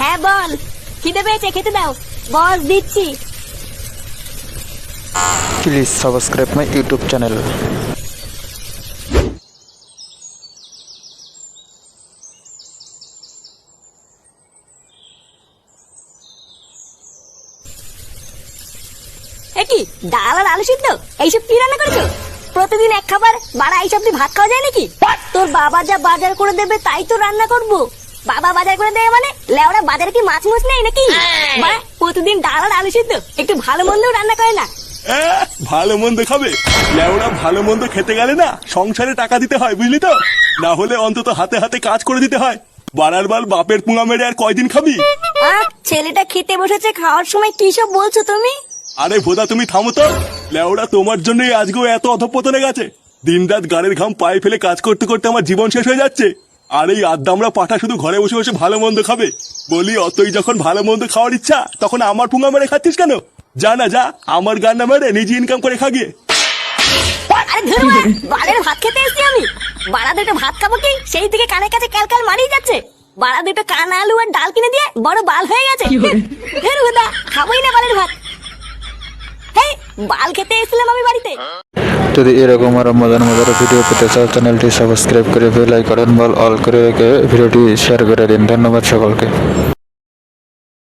হ্যাঁ বল। খিদে পেয়েছে খেতে দাও। বস দিচ্ছি। Subscribe my YouTube channel. এ কি ডাল আর আলু সিদ্ধ? এইসব কি রান্না করেছ? প্রতিদিন এক খাবার বাড়া এইসব দিয়ে ভাত খাওয়া যায় নাকি? তোর বাবা যা বাজার করে দেবে তাই তো রান্না করব। বাবা বাজার করে দেবে মানে? লেওরা বাজারে কি মাছ মুছ নেই নাকি? বা প্রতিদিন ডাল আর আলু সিদ্ধ। একটু ভালো মন্দেও রান্না করে না? ভালো মন্দ খাবে। লেওরা ভালো মন্দ খেতে গেলে না সংসারে টাকা দিতে হয় বুঝলি তো? না হলে অন্তত হাতে হাতে কাজ করে দিতে হয়। বাড়ার বাল বাপের পুঙা মেরে আর কয়দিন খাবি? আহ ছেলেটা খেতে বসেছে খাওয়ার সময় কি সব বলছো তুমি? আরে ভোদা তুমি থামো তো। লেওরা তোমার জন্যই আজকেও এত অধপতনে গেছে। দিন রাত গাড়ির ঘাম পায়ে ফেলে কাজ করতে করতে আমার জীবন শেষ হয়ে যাচ্ছে। আর এই আদ্দামরা পাঠা শুধু ঘরে বসে বসে ভালো মন্দ খাবে। বলি অতই যখন ভালো মন্দ খাওয়ার ইচ্ছা তখন আমার পুঙা মেরে খাচ্ছিস কেন? যা না যা আমার গান না মেরে নিজে ইনকাম করে খাগে আরে ধরো বালের ভাত খেতে এসেছি আমি। বাড়া দুটো ভাত খাব কি? সেই থেকে কানের কাছে ক্যালকাল মারিয়ে যাচ্ছে। বাড়া দুটো কান আলু আর ডাল কিনে দিয়ে বড় বাল হয়ে গেছে। খাবোই না বালের ভাত। হেই বাল খেতে এসেছিলাম আমি বাড়িতে। যদি এরকম আরও মজার মজার ভিডিও পেতে চাও চ্যানেলটি সাবস্ক্রাইব করে বেল আইকন বল অল করে রেখে ভিডিওটি শেয়ার করে দিন। ধন্যবাদ সকলকে।